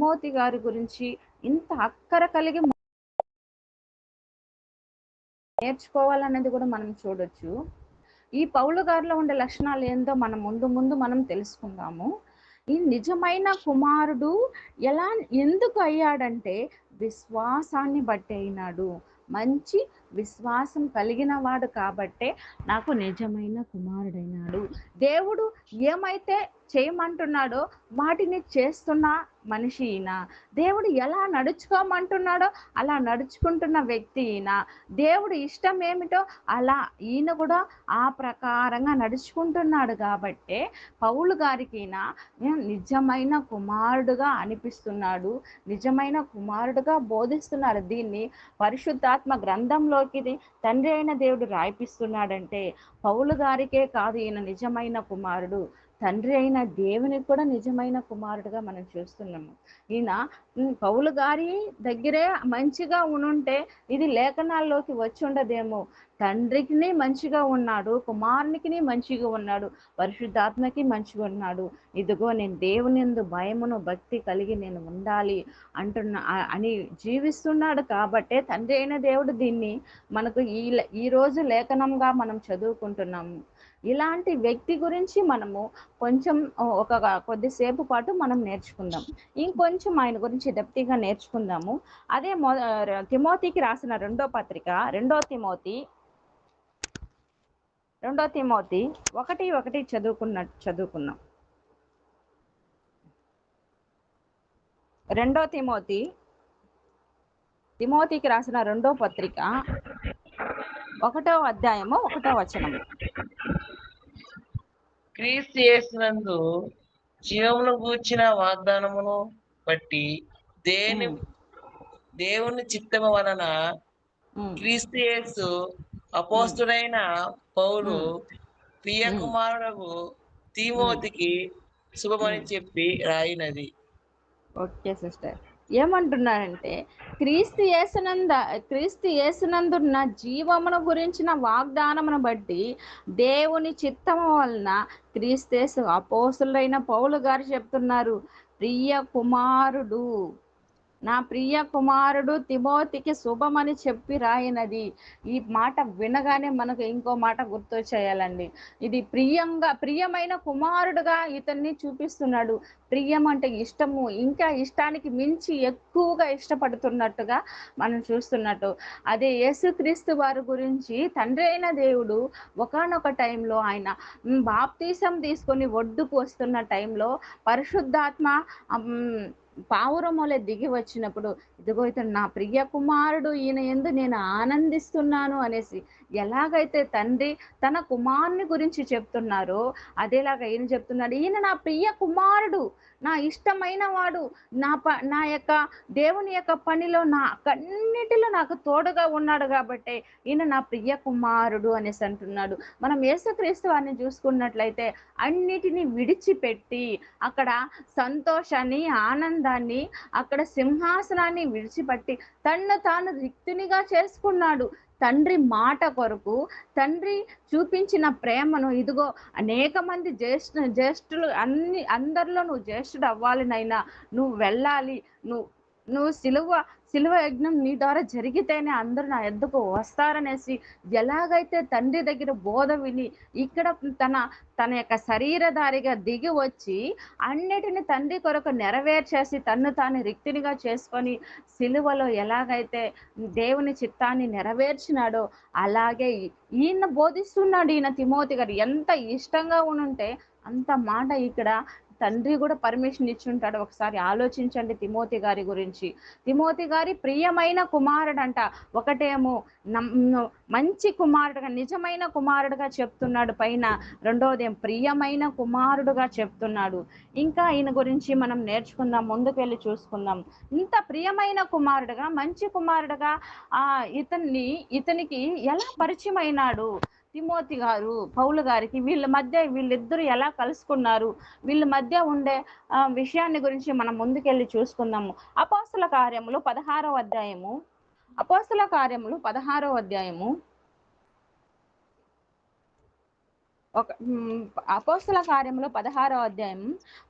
మోతి గారి గురించి ఇంత అక్కర కలిగి నేర్చుకోవాలనేది కూడా మనం చూడొచ్చు. ఈ పౌలు గారిలో ఉండే లక్షణాలు ఏందో మనం ముందు ముందు మనం తెలుసుకుందాము. ఈ నిజమైన కుమారుడు ఎలా ఎందుకు అయ్యాడంటే విశ్వాసాన్ని బట్టి అయినాడు. మంచి విశ్వాసం కలిగిన వాడు కాబట్టే నాకు నిజమైన కుమారుడైనాడు. దేవుడు ఏమైతే చేయమంటున్నాడో వాటిని చేస్తున్న మనిషి ఈయన. దేవుడు ఎలా నడుచుకోమంటున్నాడో అలా నడుచుకుంటున్న వ్యక్తి ఈయన. దేవుడు ఇష్టం ఏమిటో అలా ఈయన కూడా ఆ ప్రకారంగా నడుచుకుంటున్నాడు కాబట్టే పౌలు గారికి ఈయన నిజమైన కుమారుడుగా అనిపిస్తున్నాడు. నిజమైన కుమారుడుగా బోధిస్తున్నాడు దీన్ని పరిశుద్ధాత్మ గ్రంథంలో ఇది తండ్రి అయిన దేవుడు రాయిపిస్తున్నాడంటే పౌలు గారికే కాదు ఈయన నిజమైన కుమారుడు. తండ్రి అయిన దేవుని కూడా నిజమైన కుమారుడుగా మనం చూస్తున్నాము. ఈయన పౌలు గారి దగ్గరే మంచిగా ఉనుంటే ఇది లేఖనాల్లోకి వచ్చి ఉండదేమో. తండ్రికి మంచిగా ఉన్నాడు కుమారునికి మంచిగా ఉన్నాడు పరిశుద్ధాత్మకి మంచిగా ఉన్నాడు. ఇదిగో నేను దేవుని భయమును భక్తి కలిగి నేను ఉండాలి అంటున్నా అని జీవిస్తున్నాడు కాబట్టే తండ్రి అయిన దేవుడు దీన్ని మనకు ఈ ఈరోజు ఈ రోజు లేఖనంగా మనం చదువుకుంటున్నాము. ఇలాంటి వ్యక్తి గురించి మనము కొంచెం ఒక కొద్దిసేపు పాటు మనం నేర్చుకుందాం. ఇంకొంచెం ఆయన గురించి డెప్తీగా నేర్చుకుందాము. అదే మొ తిమోతికి రాసిన రెండో పత్రిక రెండో తిమోతి రెండో తిమోతి ఒకటి ఒకటి చదువుకున్న చదువుకున్నాం రెండో తిమోతి తిమోతికి రాసిన రెండో పత్రిక ఒకటో అధ్యాయము ఒకటో వచనము. క్రీస్తు యేసునందు జీవమును గూర్చిన వాగ్దానమును బట్టి దేని. దేవుని చిత్తము వలన క్రీస్తు యేసు అపోస్తుడైన పౌలు ప్రియ. కుమారుడు తీమోతికి శుభమని చెప్పి రాయినది. Okay sister. ఏమంటున్నాడంటే క్రీస్తు యేసునంద క్రీస్తు యేసునందున్న జీవమును గురించిన వాగ్దానమును బట్టి దేవుని చిత్తము వలన క్రీస్తేసు అపోసులైన పౌలు గారు చెప్తున్నారు ప్రియ కుమారుడు నా ప్రియ కుమారుడు తిమోతికి శుభమని చెప్పి రాయినది. ఈ మాట వినగానే మనకు ఇంకో మాట గుర్తు చేయాలండి ఇది ప్రియంగా ప్రియమైన కుమారుడుగా ఇతన్ని చూపిస్తున్నాడు. ప్రియం అంటే ఇష్టము. ఇంకా ఇష్టానికి మించి ఎక్కువగా ఇష్టపడుతున్నట్టుగా మనం చూస్తున్నట్టు. అదే యేసుక్రీస్తు వారి గురించి తండ్రి అయిన దేవుడు ఒకానొక టైంలో ఆయన బాప్తీసం తీసుకొని ఒడ్డుకు వస్తున్న టైంలో పరిశుద్ధాత్మ మ్, దిగి వచ్చినప్పుడు ఇదిగో ఇతను నా ప్రియ కుమారుడు ఈయన ఎందు నేను ఆనందిస్తున్నాను అనేసి ఎలాగైతే తండ్రి తన కుమారుని గురించి చెప్తున్నారో అదేలాగా ఈయన చెప్తున్నాడు ఈయన నా ప్రియ కుమారుడు నా ఇష్టమైన వాడు నా ప నా యొక్క దేవుని యొక్క పనిలో నా కన్నిటిలో నాకు తోడుగా ఉన్నాడు కాబట్టి ఈయన నా ప్రియ కుమారుడు అనేసి అంటున్నాడు. మనం యేసుక్రీస్తు వారిని చూసుకున్నట్లయితే అన్నిటినీ విడిచిపెట్టి అక్కడ సంతోషాన్ని ఆనందాన్ని అక్కడ సింహాసనాన్ని విడిచిపెట్టి తన్ను తాను రిక్తునిగా చేసుకున్నాడు. తండ్రి మాట కొరకు తండ్రి చూపించిన ప్రేమను ఇదిగో అనేక మంది జ్యేష్ఠ జ్యేష్ఠులు అన్ని అందరిలో నువ్వు జ్యేష్ఠుడు అవ్వాలి నైనా. నువ్వు వెళ్ళాలి. నువ్వు నువ్వు సిలువ శిలువ యజ్ఞం నీ ద్వారా జరిగితేనే అందరూ నా ఎద్దకు వస్తారనేసి ఎలాగైతే తండ్రి దగ్గర బోధ విని ఇక్కడ తన తన యొక్క శరీరధారిగా దిగి వచ్చి అన్నిటిని తండ్రి కొరకు నెరవేర్చేసి తన్ను తాను రిక్తినిగా చేసుకొని సిలువలో ఎలాగైతే దేవుని చిత్తాన్ని నెరవేర్చినాడో అలాగే ఈయన బోధిస్తున్నాడు ఈయన తిమోతి గారు. ఎంత ఇష్టంగా ఉనుంటే అంత మాట ఇక్కడ తండ్రి కూడా పర్మిషన్ ఇచ్చుంటాడు. ఒకసారి ఆలోచించండి తిమోతి గారి గురించి. తిమోతి గారి ప్రియమైన కుమారుడంట. ఒకటేమో మంచి కుమారుడుగా నిజమైన కుమారుడుగా చెప్తున్నాడు. పైన రెండోదేం ప్రియమైన కుమారుడుగా చెప్తున్నాడు. ఇంకా ఈయన గురించి మనం నేర్చుకుందాం ముందుకెళ్ళి చూసుకుందాం. ఇంత ప్రియమైన కుమారుడుగా మంచి కుమారుడుగా ఆ ఇతన్ని ఇతనికి ఎలా పరిచయం అయినాడు తిమోతి గారు పౌలు గారికి వీళ్ళ మధ్య వీళ్ళిద్దరూ ఎలా కలుసుకున్నారు? వీళ్ళ మధ్య ఉండే విషయాన్ని గురించి మనం ముందుకెళ్ళి చూసుకుందాము. అపోస్తుల కార్యములు పదహారో అధ్యాయము. అపోస్తుల కార్యములు పదహారో అధ్యాయము. ఒక అపోస్తుల కార్యంలో పదహారో అధ్యాయం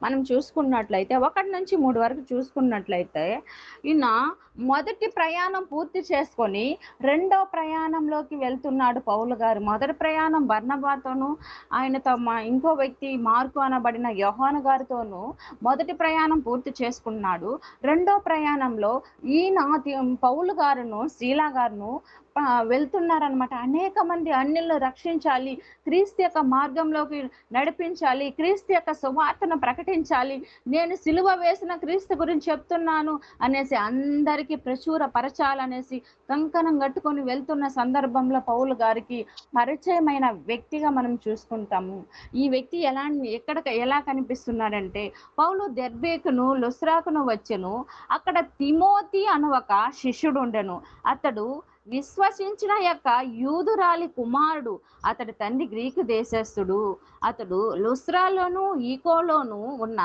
మనం చూసుకున్నట్లయితే ఒకటి నుంచి మూడు వరకు చూసుకున్నట్లయితే ఈయన మొదటి ప్రయాణం పూర్తి చేసుకొని రెండో ప్రయాణంలోకి వెళ్తున్నాడు పౌలు గారు. మొదటి ప్రయాణం బర్ణబాతోను ఆయనతో మా ఇంకో వ్యక్తి మార్కు అనబడిన యోహాన్ గారితోనూ మొదటి ప్రయాణం పూర్తి చేసుకున్నాడు. రెండో ప్రయాణంలో ఈయన పౌలు గారును శీలా గారును వెళ్తున్నారనమాట అనేక మంది అన్యులను రక్షించాలి క్రీస్తు యొక్క మార్గంలోకి నడిపించాలి క్రీస్తు యొక్క సువార్తను ప్రకటించాలి నేను సిలువ వేసిన క్రీస్తు గురించి చెప్తున్నాను అనేసి అందరికీ ప్రచుర పరచాలనేసి కంకణం కట్టుకొని వెళ్తున్న సందర్భంలో పౌలు గారికి పరిచయమైన వ్యక్తిగా మనం చూసుకుంటాము. ఈ వ్యక్తి ఎలా ఎక్కడ ఎలా కనిపిస్తున్నాడంటే పౌలు దెర్బేకును లుస్రాకును వచ్చెను. అక్కడ తిమోతి అను ఒక శిష్యుడు ఉండెను. అతడు విశ్వసించిన యొక్క యూదురాలి కుమారుడు అతడి తండ్రి గ్రీకు దేశస్థుడు. అతడు లుస్రాలోను ఈకోలోను ఉన్న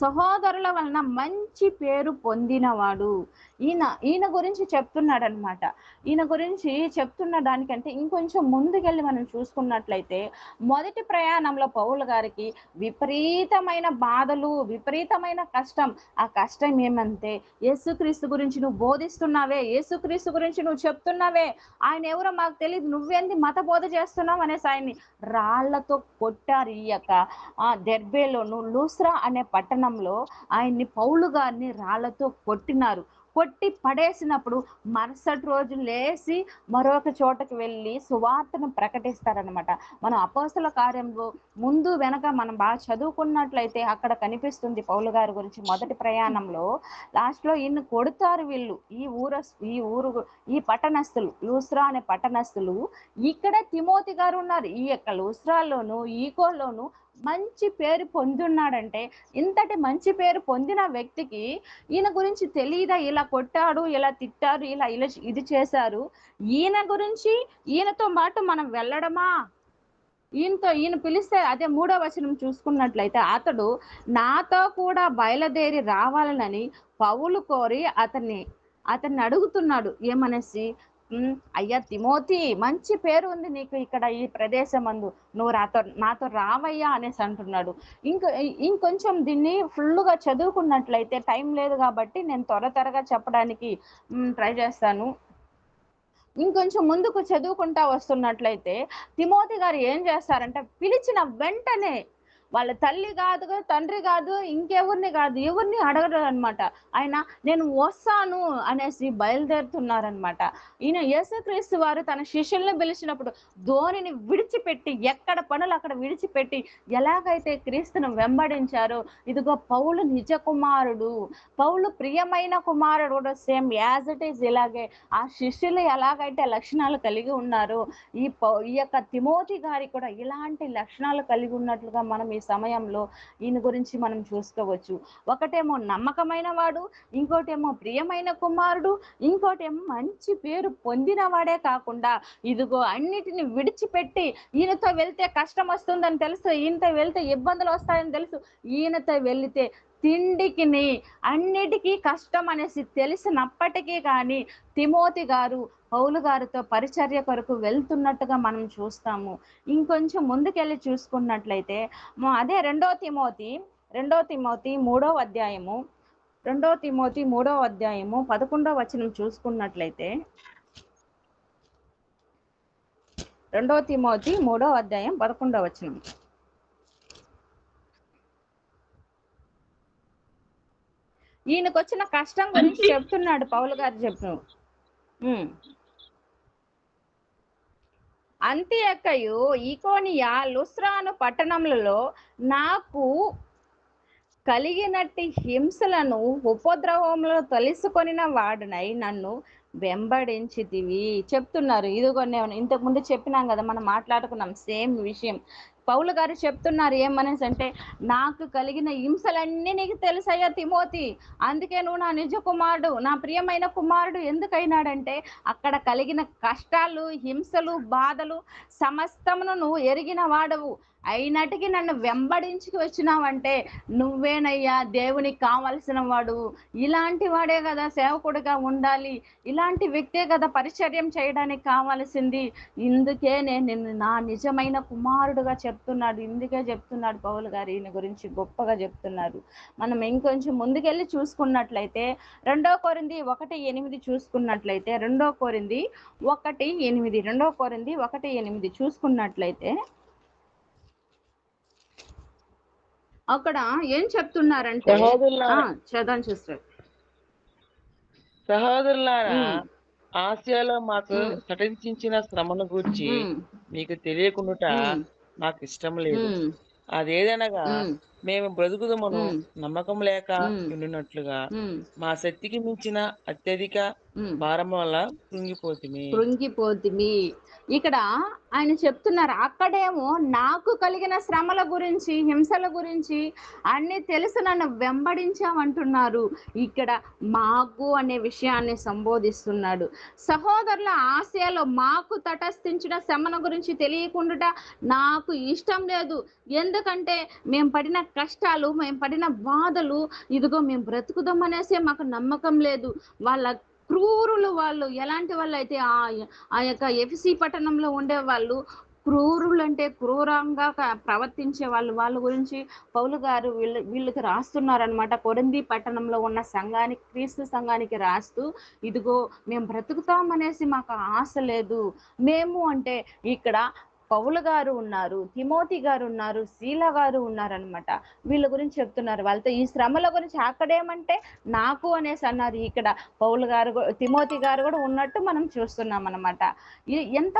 సహోదరుల వలన మంచి పేరు పొందినవాడు. ఈయన ఈయన గురించి చెప్తున్నాడు అనమాట ఈయన గురించి చెప్తున్న దానికంటే ఇంకొంచెం ముందుకెళ్ళి మనం చూసుకున్నట్లయితే మొదటి ప్రయాణంలో పౌలు గారికి విపరీతమైన బాధలు విపరీతమైన కష్టం. ఆ కష్టం ఏమంటే యేసుక్రీస్తు గురించి నువ్వు బోధిస్తున్నావే యేసుక్రీస్తు గురించి నువ్వు చెప్తున్నావే. ఆయన ఎవరో మాకు తెలియదు నువ్వేంది మత బోధ చేస్తున్నావు? అనేసి ఆయన్ని రాళ్ళతో కొట్టారు ఈ యొక్క ఆ దెర్బేలోను లూస్రా అనే పట్టణంలో ఆయన్ని పౌలు గారిని రాళ్ళతో కొట్టినారు. కొట్టి పడేసినప్పుడు మరుసటి రోజు లేచి మరొక చోటకి వెళ్ళి సువార్తను ప్రకటిస్తారనమాట మన అపోసల కార్యంలో ముందు వెనక మనం బాగా చదువుకున్నట్లయితే అక్కడ కనిపిస్తుంది పౌలు గారి గురించి మొదటి ప్రయాణంలో. లాస్ట్లో కొడతారు వీళ్ళు. ఈ ఊర ఈ ఊరు ఈ పట్టణస్థులు లూస్రా అనే పట్టణస్థులు. ఇక్కడే తిమోతి గారు ఉన్నారు. ఈ యొక్క లూస్రాలోను ఈకోలోను మంచి పేరు పొందున్నాడంటే ఇంతటి మంచి పేరు పొందిన వ్యక్తికి ఈయన గురించి తెలియదా ఇలా కొట్టాడు ఇలా తిట్టారు ఇలా ఇలా ఇది చేశారు. ఈయన గురించి ఈయనతో పాటు మనం వెళ్ళడమా? ఈయనతో ఈయన పిలిస్తే అదే మూడో వచనం చూసుకున్నట్లయితే అతడు నాతో కూడా బయలుదేరి రావాలనని పౌలు కోరి అతన్ని అతన్ని అడుగుతున్నాడు. ఏమనేసి? అయ్యా తిమోతి మంచి పేరు ఉంది నీకు ఇక్కడ ఈ ప్రదేశం అందు నువ్వు నాతో నాతో రావయ్యా అనేసి అంటున్నాడు. ఇంక ఇంకొంచెం దీన్ని ఫుల్గా చదువుకున్నట్లయితే టైం లేదు కాబట్టి నేను త్వర త్వరగా చెప్పడానికి ట్రై చేస్తాను. ఇంకొంచెం ముందుకు చదువుకుంటా వస్తున్నట్లయితే తిమోతి గారు ఏం చేస్తారంటే పిలిచిన వెంటనే వాళ్ళ తల్లి కాదు తండ్రి కాదు ఇంకెవరిని కాదు ఎవరిని అడగడు అనమాట ఆయన నేను వస్తాను అనేసి బయలుదేరుతున్నారనమాట. ఈయన యేసుక్రీస్తు వారు తన శిష్యుల్ని పిలిచినప్పుడు ధోనిని విడిచిపెట్టి ఎక్కడ పనులు అక్కడ విడిచిపెట్టి ఎలాగైతే క్రీస్తును వెంబడించారో ఇదిగో పౌలు నిజ కుమారుడు పౌలు ప్రియమైన కుమారుడు కూడా సేమ్ యాజ్ ఇట్ ఈస్ ఇలాగే ఆ శిష్యులు ఎలాగైతే లక్షణాలు కలిగి ఉన్నారో ఈ పౌ ఈ యొక్క తిమోతి గారికి కూడా ఇలాంటి లక్షణాలు కలిగి ఉన్నట్లుగా మనం ఈ సమయంలో ఈయన గురించి మనం చూసుకోవచ్చు. ఒకటేమో నమ్మకమైన వాడు ఇంకోటేమో ప్రియమైన కుమారుడు ఇంకోటేమో మంచి పేరు పొందిన వాడే కాకుండా ఇదిగో అన్నిటిని విడిచిపెట్టి ఈయనతో వెళ్తే కష్టం వస్తుందని తెలుసు ఈయనతో వెళ్తే ఇబ్బందులు వస్తాయని తెలుసు. ఈయనతో వెళితే తిండికిని అన్నిటికీ కష్టం అనేసి తెలిసినప్పటికీ కానీ తిమోతి గారు పౌలు గారితో పరిచర్య కొరకు వెళ్తున్నట్టుగా మనం చూస్తాము. ఇంకొంచెం ముందుకెళ్ళి చూసుకున్నట్లయితే అదే రెండో తిమోతి రెండో తిమోతి మూడో అధ్యాయము రెండో తిమోతి మూడో అధ్యాయము పదకొండో వచనం చూసుకున్నట్లయితే రెండో తిమోతి మూడో అధ్యాయం పదకొండో వచనం. ఈయనకు వచ్చిన కష్టం గురించి చెప్తున్నాడు పౌలు గారు చెప్పు. ఉమ్. అంత్యక్కయు ఈకోనియా లుస్రాను పట్టణములలో నాకు కలిగినట్టి హింసలను ఉపద్రవములను తెలుసుకొనిన వాడునై నన్ను వెంబడించితివి. చెప్తున్నారు. ఇదిగో నేను ఇంతకు ముందు చెప్పినాం కదా మనం మాట్లాడుకున్నాం సేమ్ విషయం. పౌలు గారు చెప్తున్నారు ఏమనేసి అంటే నాకు కలిగిన హింసలన్నీ నీకు తెలుసయ్యా తిమోతి. అందుకే నువ్వు నా నిజ కుమారుడు నా ప్రియమైన కుమారుడు ఎందుకైనాడంటే అక్కడ కలిగిన కష్టాలు హింసలు బాధలు సమస్తమును నువ్వు ఎరిగిన వాడవు. అయినటికి నన్ను వెంబడించుకు వచ్చినావంటే నువ్వేనయ్యా దేవునికి కావలసిన వాడు. ఇలాంటి వాడే కదా సేవకుడిగా ఉండాలి. ఇలాంటి వ్యక్తే కదా పరిచర్యం చేయడానికి కావాల్సింది. ఇందుకే నేను నిన్ను నా నిజమైన కుమారుడుగా చెప్తున్నాడు. ఇందుకే చెప్తున్నాడు పౌలు గారు ఈయన గురించి గొప్పగా చెప్తున్నారు. మనం ఇంకొంచెం ముందుకెళ్ళి చూసుకున్నట్లయితే రెండో కోరింది ఒకటి ఎనిమిది చూసుకున్నట్లయితే రెండో కోరింది ఒకటి ఎనిమిది రెండో కోరింది ఒకటి ఎనిమిది చూసుకున్నట్లయితే అక్కడ ఏం చెప్తున్నారంటే చదవని చూస్తారు సహోదరులారా. ఆసియాలో మాకు. సటించిన శ్రమను గూర్చి మీకు తెలియకుండా. నాకు ఇష్టం లేదు అదేదనగా మేము బ్రతుకుదమును. నమ్మకం లేక. ఉండినట్లుగా మా శక్తికి మించిన అత్యధిక. భారం వల్ల కృంగిపోతుంది కృంగిపోతిమి ఇక్కడ ఆయన చెప్తున్నారు అక్కడేమో నాకు కలిగిన శ్రమల గురించి హింసల గురించి అన్ని తెలుసు నన్ను వెంబడించామంటున్నారు ఇక్కడ మాకు అనే విషయాన్ని సంబోధిస్తున్నాడు సహోదరుల ఆశయాలో మాకు తటస్థించిన శ్రమల గురించి తెలియకుండా నాకు ఇష్టం లేదు ఎందుకంటే మేము పడిన కష్టాలు మేము పడిన బాధలు ఇదిగో మేము బ్రతుకుదాం అనేసి మాకు నమ్మకం లేదు. వాళ్ళ క్రూరులు వాళ్ళు ఎలాంటి వాళ్ళు అయితే ఆ ఆ యొక్క ఎఫ్సి పట్టణంలో ఉండే వాళ్ళు క్రూరులు అంటే క్రూరంగా ప్రవర్తించే వాళ్ళు వాళ్ళ గురించి పౌలు గారు వీళ్ళు వీళ్ళకి రాస్తున్నారనమాట కొరంది పట్టణంలో ఉన్న సంఘానికి క్రీస్తు సంఘానికి రాస్తూ ఇదిగో మేము బ్రతుకుతాం అనేసి మాకు ఆశ లేదు. మేము అంటే ఇక్కడ పౌలు గారు ఉన్నారు తిమోతి గారు ఉన్నారు శీల గారు ఉన్నారనమాట వీళ్ళ గురించి చెప్తున్నారు. వాళ్ళతో ఈ శ్రమల గురించి అక్కడేమంటే నాకు అనేసి అన్నారు ఇక్కడ పౌలు గారు తిమోతి గారు కూడా ఉన్నట్టు మనం చూస్తున్నాం అనమాట ఎంత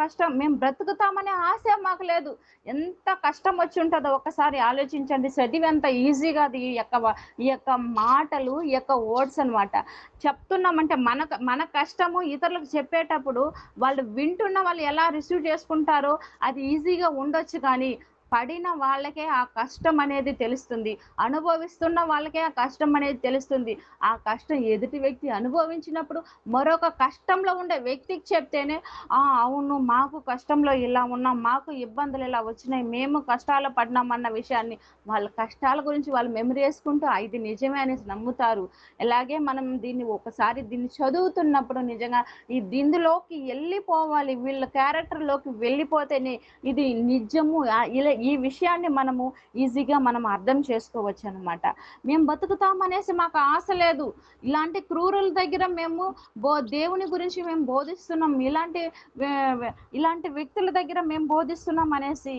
కష్టం మేము బ్రతుకుతామనే ఆశ మాకు లేదు. ఎంత కష్టం వచ్చి ఉంటుందో ఒకసారి ఆలోచించండి. చదివి ఎంత ఈజీగా అది ఈ యొక్క ఈ యొక్క మాటలు ఈ యొక్క వర్డ్స్ అన్నమాట. చెప్తున్నామంటే మన మన కష్టము ఇతరులకు చెప్పేటప్పుడు వాళ్ళు వింటున్న వాళ్ళు ఎలా రిసీవ్ చేసుకుంటారో అది ఈజీగా ఉండొచ్చు కానీ పడిన వాళ్ళకే ఆ కష్టం అనేది తెలుస్తుంది. అనుభవిస్తున్న వాళ్ళకే ఆ కష్టం అనేది తెలుస్తుంది. ఆ కష్టం ఎదుటి వ్యక్తి అనుభవించినప్పుడు మరొక కష్టంలో ఉండే వ్యక్తికి చెప్తేనే ఆ అవును మాకు కష్టంలో ఇలా ఉన్నాం మాకు ఇబ్బందులు ఇలా వచ్చినాయి మేము కష్టాలు పడినాం అన్న విషయాన్ని వాళ్ళ కష్టాల గురించి వాళ్ళు మెమరీ వేసుకుంటూ ఇది నిజమే అనేసి నమ్ముతారు. అలాగే మనం దీన్ని ఒకసారి దీన్ని చదువుతున్నప్పుడు నిజంగా ఈ దీనిలోకి వెళ్ళిపోవాలి. వీళ్ళ క్యారెక్టర్లోకి వెళ్ళిపోతేనే ఇది నిజము. ఇలా ఈ విషయాన్ని మనము ఈజీగా మనం అర్థం చేసుకోవచ్చు అనమాట మేము బతుకుతాం అనేసి మాకు ఆశ లేదు. ఇలాంటి క్రూరుల దగ్గర మేము బో దేవుని గురించి మేము బోధిస్తున్నాం. ఇలాంటి ఇలాంటి వ్యక్తుల దగ్గర మేము బోధిస్తున్నాం అనేసి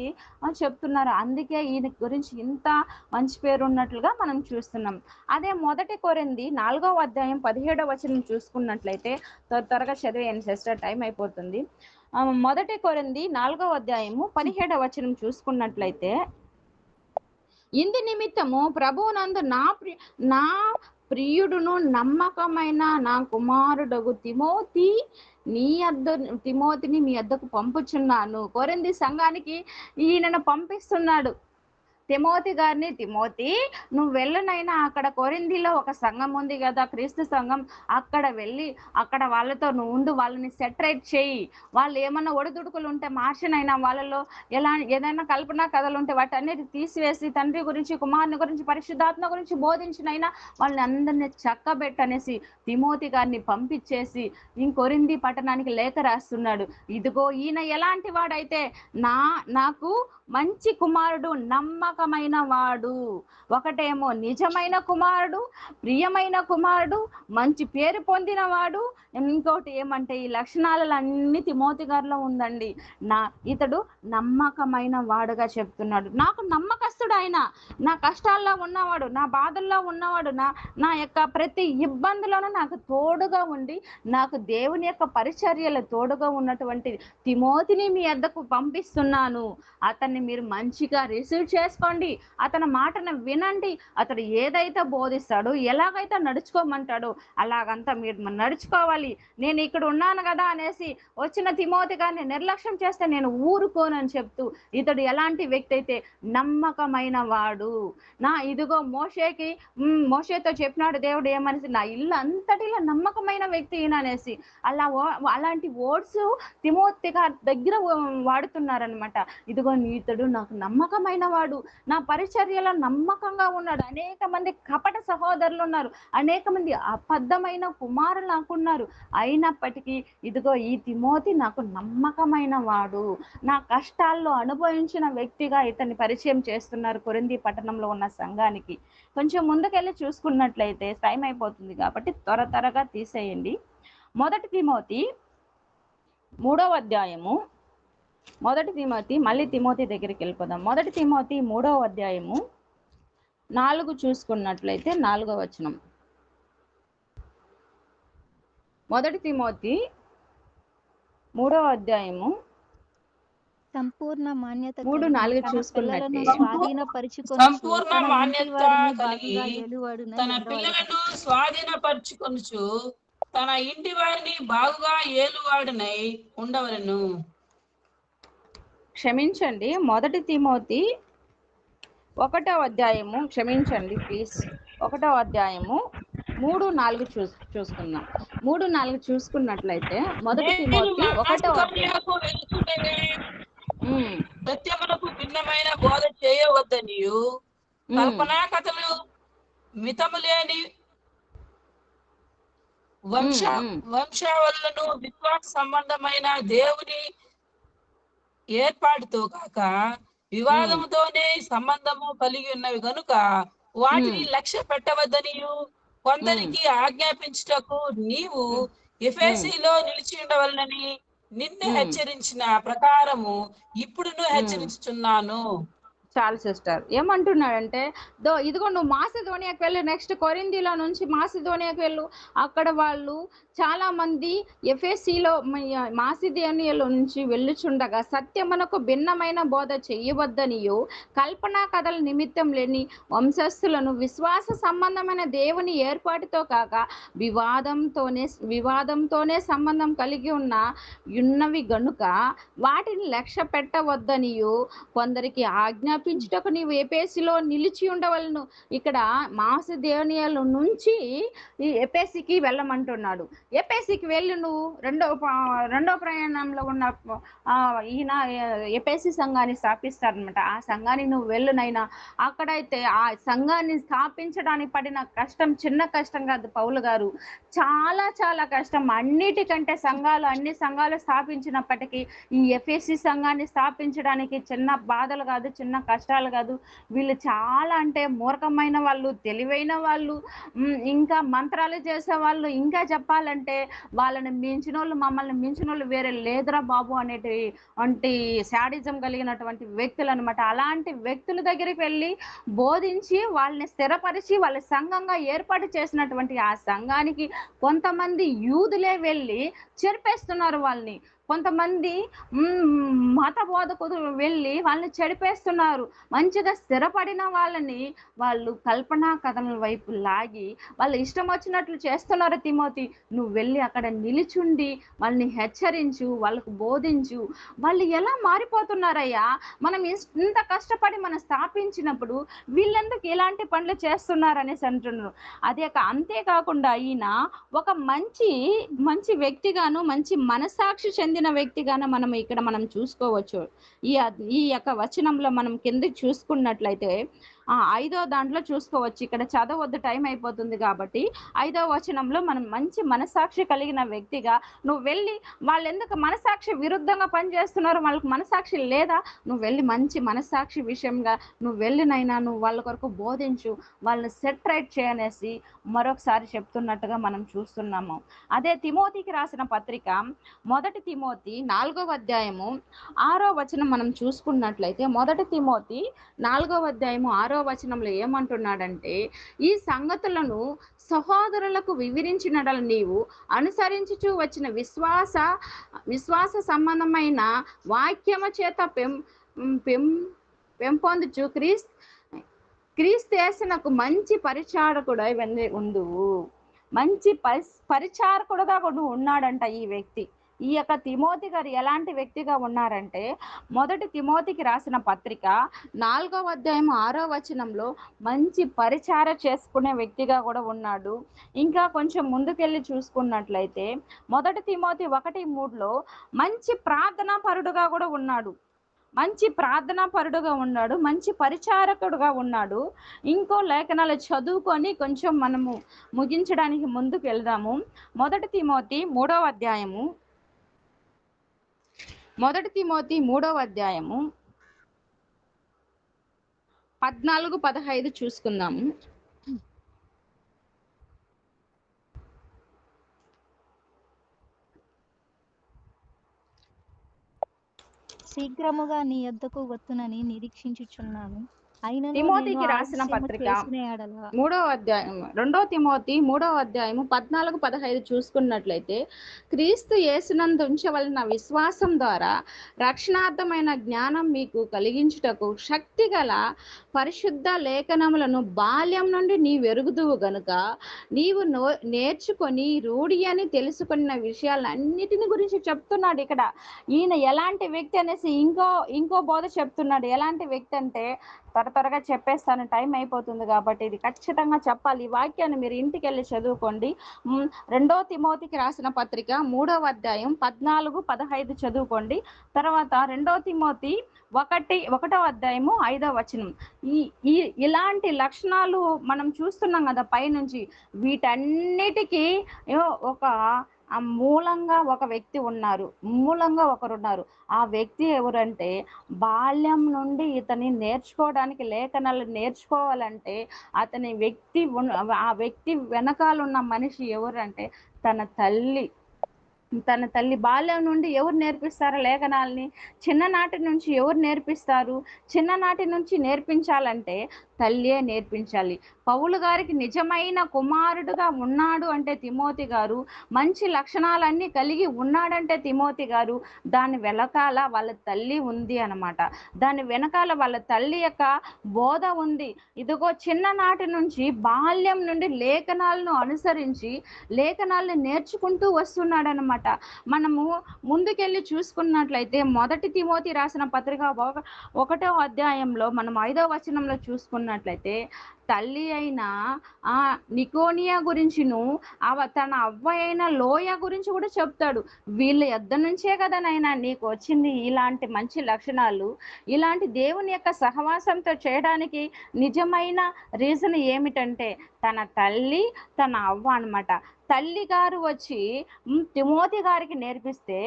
చెప్తున్నారు. అందుకే ఈయన గురించి ఇంత మంచి పేరు ఉన్నట్లుగా మనం చూస్తున్నాం. అదే మొదటి కొరింది నాలుగో అధ్యాయం పదిహేడవ వచనం చూసుకున్నట్లయితే త్వర త్వరగా చదివేయండి. సిస్టర్ టైం అయిపోతుంది. మొదటి కొరింది నాలుగో అధ్యాయము పదిహేడవ వచనం చూసుకున్నట్లయితే ఇందు నిమిత్తము ప్రభువునందు నా ప్రి నా ప్రియుడును నమ్మకమైన నా కుమారుడగు తిమోతి నీ అద్ద తిమోతిని మీ అద్దకు పంపుచున్నాను. కొరింది సంఘానికి ఈయనను పంపిస్తున్నాడు. తిమోతి గారిని తిమోతి నువ్వు వెళ్ళనైనా అక్కడ కొరిందిలో ఒక సంఘం ఉంది కదా క్రీస్తు సంఘం. అక్కడ వెళ్ళి అక్కడ వాళ్ళతో నువ్వు ఉండు వాళ్ళని సెటరేట్ చేయి. వాళ్ళు ఏమన్నా ఒడిదుడుకులు ఉంటే మార్చినైనా వాళ్ళలో ఎలా ఏదైనా కల్పన కథలు ఉంటే వాటి అన్నిటి తీసివేసి తండ్రి గురించి కుమారుని గురించి పరిశుద్ధాత్మ గురించి బోధించినైనా వాళ్ళని అందరినీ చక్కబెట్టనేసి తిమోతి గారిని పంపించేసి ఇంకొరింది పట్టణానికి లేఖ రాస్తున్నాడు. ఇదిగో ఈయన ఎలాంటి వాడైతే నా నాకు మంచి కుమారుడు నమ్మకమైన వాడు. ఒకటేమో నిజమైన కుమారుడు ప్రియమైన కుమారుడు మంచి పేరు పొందిన వాడు. ఇంకోటి ఏమంటే ఈ లక్షణాలన్నీ తిమోతి గారిలో ఉందండి. నా ఇతడు నమ్మకమైన వాడుగా చెప్తున్నాడు. నాకు నమ్మకస్తుడు ఆయన. నా కష్టాల్లో ఉన్నవాడు నా బాధల్లో ఉన్నవాడు నా నా యొక్క ప్రతి ఇబ్బందిలోనూ నాకు తోడుగా ఉండి నాకు దేవుని యొక్క పరిచర్యలు తోడుగా ఉన్నటువంటి తిమోతిని మీ ఎద్దకు పంపిస్తున్నాను. అతన్ని మీరు మంచిగా రిసీవ్ చేసుకోండి. అతని మాటను వినండి. అతడు ఏదైతే బోధిస్తాడో ఎలాగైతే నడుచుకోమంటాడో అలాగంతా మీరు నడుచుకోవాలి. నేను ఇక్కడ ఉన్నాను కదా అనేసి వచ్చిన తిమోతి గారిని నిర్లక్ష్యం చేస్తే నేను ఊరుకోనని చెప్తూ ఇతడు ఎలాంటి వ్యక్తి అయితే నమ్మకమైన వాడు. నా ఇదిగో మోషేకి మోషేతో చెప్పినాడు దేవుడు ఏమనేసి నా ఇల్లు అంతటిలో నమ్మకమైన వ్యక్తి ఈయన అనేసి అలా అలాంటి వర్డ్స్ తిమోతి గారి దగ్గర వాడుతున్నారనమాట ఇదిగో ఇతడు నాకు నమ్మకమైన వాడు. నా పరిచర్యలో నమ్మకంగా ఉన్నాడు. అనేక మంది కపట సహోదరులు ఉన్నారు. అనేక మంది అబద్ధమైన కుమారులు నాకున్నారు అయినప్పటికీ ఇదిగో ఈ తిమోతి నాకు నమ్మకమైన వాడు. నా కష్టాల్లో అనుభవించిన వ్యక్తిగా ఇతన్ని పరిచయం చేస్తున్నారు కొరింది పట్టణంలో ఉన్న సంఘానికి. కొంచెం ముందుకెళ్ళి చూసుకున్నట్లయితే టైం అయిపోతుంది కాబట్టి త్వర త్వరగా తీసేయండి. మొదటి తిమోతి మూడవ అధ్యాయము మొదటి తిమోతి మళ్ళీ తిమోతి దగ్గరికి వెళ్ళిపోదాం మొదటి తిమోతి మూడవ అధ్యాయము నాలుగు చూసుకున్నట్లయితే నాలుగవ వచనం మొదటి తిమోతి మూడవ అధ్యాయము సంపూర్ణ మాన్యత మూడు నాలుగు తన చూసుకున్నట్టే. సంపూర్ణ తన మాన్యత. పిల్లలను స్వాధీనపరుచుకొనుచు తన ఇంటి వారిని బాగుగా ఏలువాడునై ఉండవలను క్షమించండి. మొదటి తిమోతి ఒకటో అధ్యాయము. క్షమించండి ప్లీజ్ ఒకటో అధ్యాయము. మూడు నాలుగు చూ చూసుకుందాం. మూడు నాలుగు చూసుకున్నట్లయితే మొదటి తిమోతి ఒకటో అధ్యాయం మాసిదోనియాకు వెలుచుటనే ఉమ్, సత్యమునకు భిన్నమైన బోధ చేయవద్దనియు. ఉమ్, కల్పనా కథలు మితము లేని వంశ. వంశావళులను విశ్వాస సంబంధమైన దేవుని ఏర్పాటుతో కాక వివాదముతోనే సంబంధము కలిగి ఉన్నవి గనుక వాటిని లక్ష్య పెట్టవద్దనియు. కొందరికి ఆజ్ఞాపించుటకు నీవు ఎఫ్ఎసిలో నిలిచి ఉండవలనని నిన్ను. హెచ్చరించిన ప్రకారము ఇప్పుడును హెచ్చరించుచున్నాను. చాలు సిస్టర్. ఏమంటున్నాడంటే దో ఇదిగో నువ్వు మాసిధోనియాకి వెళ్ళు నెక్స్ట్ కొరిందిలో నుంచి మాసిధోనియాకి వెళ్ళు. అక్కడ వాళ్ళు చాలా మంది ఎఫ్ఎస్సిలో మాసిధోనియాలో నుంచి వెళ్ళుచుండగా సత్యమునకు భిన్నమైన బోధ చేయవద్దనియో కల్పనా కథల నిమిత్తం లేని వంశస్థులను విశ్వాస సంబంధమైన దేవుని ఏర్పాటుతో కాక వివాదంతోనే వివాదంతోనే సంబంధం కలిగి ఉన్న ఉన్నవి గనుక వాటిని లక్ష్య పెట్టవద్దనియు కొందరికి నడిపించుటకు నీవు ఏపేసిలో నిలిచి ఉండవలను. ఇక్కడ మాసదేవనియాల నుంచి ఈ ఎపేసికి వెళ్ళమంటున్నాడు. ఎపేసికి వెళ్ళి నువ్వు. రెండో రెండో ప్రయాణంలో ఉన్న ఆ, ఈయన ఎపేసి సంఘాన్ని స్థాపిస్తారనమాట ఆ సంఘాన్ని నువ్వు వెళ్ళునైనా అక్కడైతే ఆ సంఘాన్ని స్థాపించడానికి పడిన కష్టం చిన్న కష్టం కాదు పౌలు గారు. చాలా చాలా కష్టం. అన్నిటికంటే సంఘాలు అన్ని సంఘాలు స్థాపించినప్పటికీ ఈ ఎఫ్ఎస్సి సంఘాన్ని స్థాపించడానికి చిన్న బాధలు కాదు చిన్న కష్టాలు కాదు. వీళ్ళు చాలా అంటే మూర్ఖమైన వాళ్ళు తెలివైన వాళ్ళు ఇంకా మంత్రాలు చేసే వాళ్ళు ఇంకా చెప్పాలంటే వాళ్ళని మించిన వాళ్ళు మమ్మల్ని మించిన వాళ్ళు వేరే లేదురా బాబు అనేటి వంటి శాడిజం కలిగినటువంటి వ్యక్తులు అనమాట అలాంటి వ్యక్తుల దగ్గరికి వెళ్ళి బోధించి వాళ్ళని స్థిరపరిచి వాళ్ళ సంఘంగా ఏర్పాటు చేసినటువంటి ఆ సంఘానికి కొంతమంది యూదులే వెళ్ళి చెరిపేస్తున్నారు వాళ్ళని. కొంతమంది మత బోధకులు వెళ్ళి వాళ్ళని చెడిపేస్తున్నారు. మంచిగా స్థిరపడిన వాళ్ళని వాళ్ళు కల్పనా కథల వైపు లాగి వాళ్ళు ఇష్టం వచ్చినట్లు చేస్తున్నారు తిమోతి. నువ్వు వెళ్ళి అక్కడ నిలిచుండి వాళ్ళని హెచ్చరించు వాళ్ళకు బోధించు. వాళ్ళు ఎలా మారిపోతున్నారయ్యా? మనం ఇంత కష్టపడి మనం స్థాపించినప్పుడు వీళ్ళెందుకు ఇలాంటి పనులు చేస్తున్నారనేసి అంటున్నారు. అదే అంతేకాకుండా ఈయన ఒక మంచి మంచి వ్యక్తిగాను మంచి మనసాక్షి చెందిన వ్యక్తిగాను మనం ఇక్కడ మనం చూసుకోవచ్చు. ఈ ఈ యొక్క వచనంలో మనం కిందకి చూసుకున్నట్లయితే ఐదో దాంట్లో చూసుకోవచ్చు. ఇక్కడ చదవద్దు టైం అయిపోతుంది కాబట్టి ఐదో వచనంలో మనం మంచి మనసాక్షి కలిగిన వ్యక్తిగా నువ్వు వెళ్ళి వాళ్ళు ఎందుకు మనసాక్షి విరుద్ధంగా పనిచేస్తున్నారు వాళ్ళకి మనసాక్షి లేదా? నువ్వు వెళ్ళి మంచి మనసాక్షి విషయంగా నువ్వు వెళ్ళినైనా నువ్వు వాళ్ళ కొరకు బోధించు వాళ్ళని సెట్ రైట్ చేయనేసి మరొకసారి చెప్తున్నట్టుగా మనం చూస్తున్నాము. అదే తిమోతికి రాసిన పత్రిక మొదటి తిమోతి నాలుగవ అధ్యాయము ఆరో వచనం మనం చూసుకున్నట్లయితే మొదటి తిమోతి నాలుగవ అధ్యాయము ఆరో వచనంలో ఏమంటున్నాడంటే ఈ సంగతులను సహోదరులకు వివరించినడల నీవు అనుసరించుచు వచ్చిన విశ్వాస విశ్వాస సంబంధమైన వాక్యము చేత పెం పెం పెంపొందుచు క్రీస్ క్రీస్తేసనకు మంచి పరిచారకుడై ఉండు ఉందువు. మంచి పరి పరిచారకుడుగా కూడా ఉన్నాడంట ఈ వ్యక్తి. ఈ యొక్క తిమోతి గారు ఎలాంటి వ్యక్తిగా ఉన్నారంటే మొదటి తిమోతికి రాసిన పత్రిక నాలుగవ అధ్యాయం ఆరో వచనంలో మంచి పరిచార చేసుకునే వ్యక్తిగా కూడా ఉన్నాడు. ఇంకా కొంచెం ముందుకెళ్ళి చూసుకున్నట్లయితే మొదటి తిమోతి ఒకటి మూడులో మంచి ప్రార్థనా పరుడుగా కూడా ఉన్నాడు. మంచి ప్రార్థనా పరుడుగా ఉన్నాడు మంచి పరిచారకుడుగా ఉన్నాడు. ఇంకో లేఖనాలు చదువుకొని కొంచెం మనము ముగించడానికి ముందుకు వెళ్దాము. మొదటి తిమోతి మూడవ అధ్యాయము మొదటి తిమోతి మూడవ అధ్యాయము పద్నాలుగు పదహైదు చూసుకుందాము శీఘ్రముగా నీ యొద్దకు వత్తునని నిరీక్షించుచున్నాను. తిమోతికి రాసిన పత్రిక. మూడవ అధ్యాయం రెండో తిమోతి మూడవ అధ్యాయము పద్నాలుగు పదహైదు చూసుకున్నట్లయితే క్రీస్తు యేసునందు ఉంచవలన విశ్వాసం ద్వారా రక్షణార్థమైన జ్ఞానం మీకు కలిగించుటకు శక్తి గల పరిశుద్ధ లేఖనములను బాల్యం నుండి నీ వెరుగుదువు గనుక నీవు నో నేర్చుకొని రూఢి అని తెలుసుకున్న విషయాలన్నిటిని గురించి చెప్తున్నాడు ఇక్కడ ఈయన ఎలాంటి వ్యక్తి అనేసి ఇంకో ఇంకో బోధ చెప్తున్నాడు ఎలాంటి వ్యక్తి అంటే త్వర త్వరగా చెప్పేస్తాను టైం అయిపోతుంది కాబట్టి ఇది ఖచ్చితంగా చెప్పాలి. ఈ వాక్యాన్ని మీరు ఇంటికి వెళ్ళి చదువుకోండి రెండో తిమోతికి రాసిన పత్రిక మూడవ అధ్యాయం పద్నాలుగు పదహైదు చదువుకోండి. తర్వాత రెండో తిమోతి ఒకటి ఒకటో అధ్యాయము ఐదవ వచనం. ఈ ఈ ఇలాంటి లక్షణాలు మనం చూస్తున్నాం కదా పైనుంచి. వీటన్నిటికీ ఒక ఆ మూలంగా ఒక వ్యక్తి ఉన్నారు మూలంగా ఒకరు ఉన్నారు ఆ వ్యక్తి ఎవరంటే బాల్యం నుండి ఇతని నేర్చుకోవడానికి లేఖనాలు నేర్చుకోవాలంటే అతని వ్యక్తి ఆ వ్యక్తి వెనకాల ఉన్న మనిషి ఎవరంటే తన తల్లి. తన తల్లి బాల్యం నుండి ఎవరు నేర్పిస్తారు లేఖనాల్ని చిన్ననాటి నుంచి ఎవరు నేర్పిస్తారు? చిన్ననాటి నుంచి నేర్పించాలంటే తల్లియే నేర్పించాలి. పౌలు గారికి నిజమైన కుమారుడుగా ఉన్నాడు అంటే తిమోతి గారు మంచి లక్షణాలన్నీ కలిగి ఉన్నాడంటే తిమోతి గారు దాని వెనకాల వాళ్ళ తల్లి ఉంది అన్నమాట. దాని వెనకాల వాళ్ళ తల్లి యొక్క బోధ ఉంది. ఇదిగో చిన్ననాటి నుంచి బాల్యం నుండి లేఖనాలను అనుసరించి లేఖనాలను నేర్చుకుంటూ వస్తున్నాడనమాట మనము ముందుకెళ్ళి చూసుకున్నట్లయితే మొదటి తిమోతి రాసిన పత్రిక ఒక- ఒకటో అధ్యాయంలో మనం ఐదో వచనంలో చూసుకున్నట్లయితే తల్లి అయిన ఆ నికోనియా గురించిను అవ తన అవ్వ అయిన లోయ గురించి కూడా చెప్తాడు. వీళ్ళ యొద్ద నుంచే కదా నాయన నీకు వచ్చింది ఇలాంటి మంచి లక్షణాలు. ఇలాంటి దేవుని యొక్క సహవాసంతో చేయడానికి నిజమైన రీజన్ ఏమిటంటే తన తల్లి తన అవ్వ అన్నమాట. తల్లి గారు వచ్చి తిమోతి గారికి నేర్పిస్తే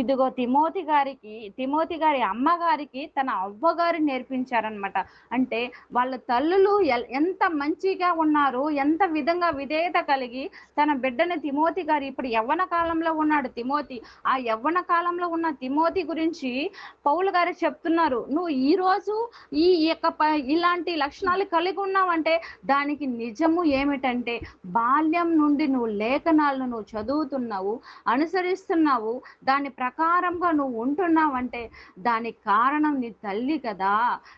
ఇదిగో తిమోతి గారికి తిమోతి గారి అమ్మగారికి తన అవ్వగారు నేర్పించారనమాట అంటే వాళ్ళ తల్లులు ఎంత ఎంత మంచిగా ఉన్నారు ఎంత విధంగా విధేయత కలిగి తన బిడ్డని తిమోతి గారు ఇప్పుడు యవ్వన కాలంలో ఉన్నాడు. తిమోతి ఆ యవ్వన కాలంలో ఉన్న తిమోతి గురించి పౌలు గారు చెప్తున్నారు. నువ్వు ఈ రోజు ఈ యొక్క ఇలాంటి లక్షణాలు కలిగి ఉన్నావంటే దానికి నిజము ఏమిటంటే బాల్యం నుండి నువ్వు లేఖనాలను నువ్వు చదువుతున్నావు అనుసరిస్తున్నావు దాని ప్రకారంగా నువ్వు ఉంటున్నావంటే దానికి కారణం నీ తల్లి కదా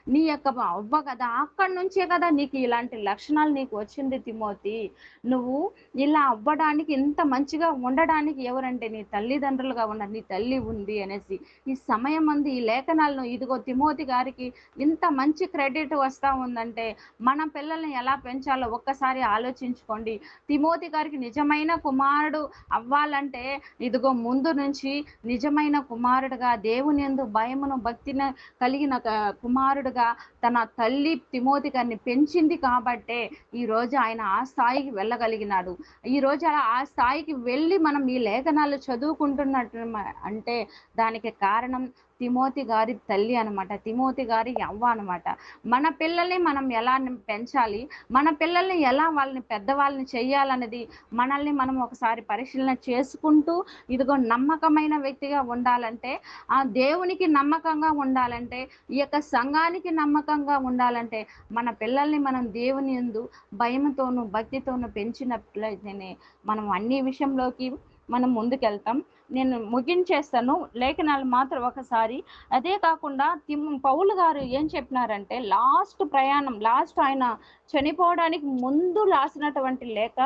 నీ యొక్క అవ్వ కదా అక్కడి నుంచే కదా నీకు ఇలాంటి లక్షణాలు నీకు వచ్చింది తిమోతి? నువ్వు ఇలా అవ్వడానికి ఇంత మంచిగా ఉండడానికి ఎవరంటే నీ తల్లిదండ్రులుగా ఉన్న నీ తల్లి ఉంది అనేసి. ఈ సమయం అంది ఈ లేఖనాలను ఇదిగో తిమోతి గారికి ఇంత మంచి క్రెడిట్ వస్తా ఉందంటే మన పిల్లల్ని ఎలా పెంచాలో ఒక్కసారి ఆలోచించుకోండి. తిమోతి గారికి నిజమైన కుమారుడు అవ్వాలంటే ఇదిగో ముందు నుంచి నిజమైన కుమారుడుగా దేవుని ఎందు భయమును భక్తిని కలిగిన కుమారుడుగా తన తల్లి తిమోతి గారిని పెంచింది కాబట్టే ఈ రోజు ఆయన ఆ స్థాయికి వెళ్ళగలిగినాడు. ఈ రోజు అలా ఆ స్థాయికి వెళ్ళి మనం ఈ లేఖనాలు చదువుకుంటున్నట్టు అంటే దానికి కారణం తిమోతి గారి తల్లి అనమాట తిమోతి గారి అవ్వ అనమాట మన పిల్లల్ని మనం ఎలా పెంచాలి? మన పిల్లల్ని ఎలా వాళ్ళని పెద్దవాళ్ళని చెయ్యాలన్నది మనల్ని మనం ఒకసారి పరిశీలన చేసుకుంటూ ఇదిగో నమ్మకమైన వ్యక్తిగా ఉండాలంటే ఆ దేవునికి నమ్మకంగా ఉండాలంటే ఈ యొక్క సంఘానికి నమ్మకంగా ఉండాలంటే మన పిల్లల్ని మనం దేవుని యందు భయంతోనూ భక్తితోనూ పెంచినట్లయితేనే మనం అన్ని విషయంలోకి మనం ముందుకెళ్తాం. నేను ముగించేస్తాను. లేఖనాలు మాత్రం ఒకసారి. అదే కాకుండా తిమ్ పౌలు గారు ఏం చెప్పినారంటే లాస్ట్ ప్రయాణం లాస్ట్ ఆయన చనిపోవడానికి ముందు రాసినటువంటి లేఖ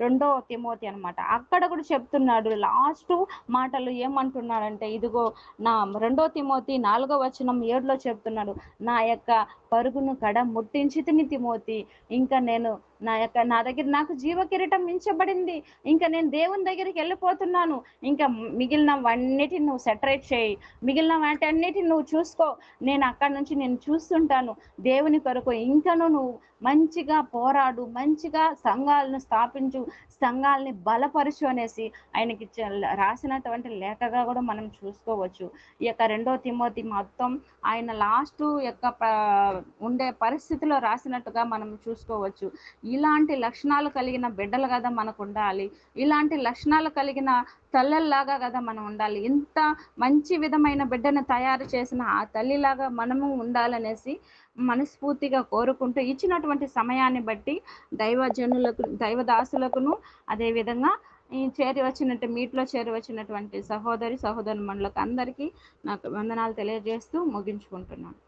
రెండో తిమోతి అన్నమాట. అక్కడ కూడా చెప్తున్నాడు లాస్ట్ మాటలు ఏమంటున్నాడంటే ఇదిగో నా రెండో తిమోతి నాలుగో వచనం ఏడులో చెప్తున్నాడు నా యొక్క పరుగును కడ ముట్టించి తిని తిమోతి ఇంకా నేను నా యొక్క నా దగ్గర నాకు జీవ కిరీటం మించబడింది ఇంకా నేను దేవుని దగ్గరికి వెళ్ళిపోతున్నాను ఇంకా మిగిలినవన్నిటిని నువ్వు సెటరేట్ చేయి మిగిలిన వాటన్నిటిని నువ్వు చూసుకో నేను అక్కడ నుంచి నేను చూస్తుంటాను దేవుని కొరకు ఇంకను నువ్వు మంచి మంచిగా పోరాడు మంచిగా సంఘాలను స్థాపించు సంఘాలని బలపరచు అనేసి ఆయనకి రాసినటువంటి లేఖగా కూడా మనం చూసుకోవచ్చు. ఈ యొక్క రెండో తిమోతి మొత్తం ఆయన లాస్ట్ యొక్క ఉండే పరిస్థితిలో రాసినట్టుగా మనం చూసుకోవచ్చు. ఇలాంటి లక్షణాలు కలిగిన బిడ్డలు కదా మనకు ఉండాలి. ఇలాంటి లక్షణాలు కలిగిన తల్లల్లాగా కదా మనం ఉండాలి. ఇంత మంచి విధమైన బిడ్డను తయారు చేసిన ఆ తల్లిలాగా మనము ఉండాలనేసి మనస్ఫూర్తిగా కోరుకుంటూ ఇచ్చినటువంటి సమయాన్ని బట్టి దైవజనులకు దైవదాసులకును అదే విధంగా ఈ చేరి వచ్చినట్టు మీట్లో చేరి వచ్చినటువంటి సహోదరి సహోదరు మనులకు అందరికీ నాకు వందనాలు తెలియజేస్తూ ముగించుకుంటున్నాను.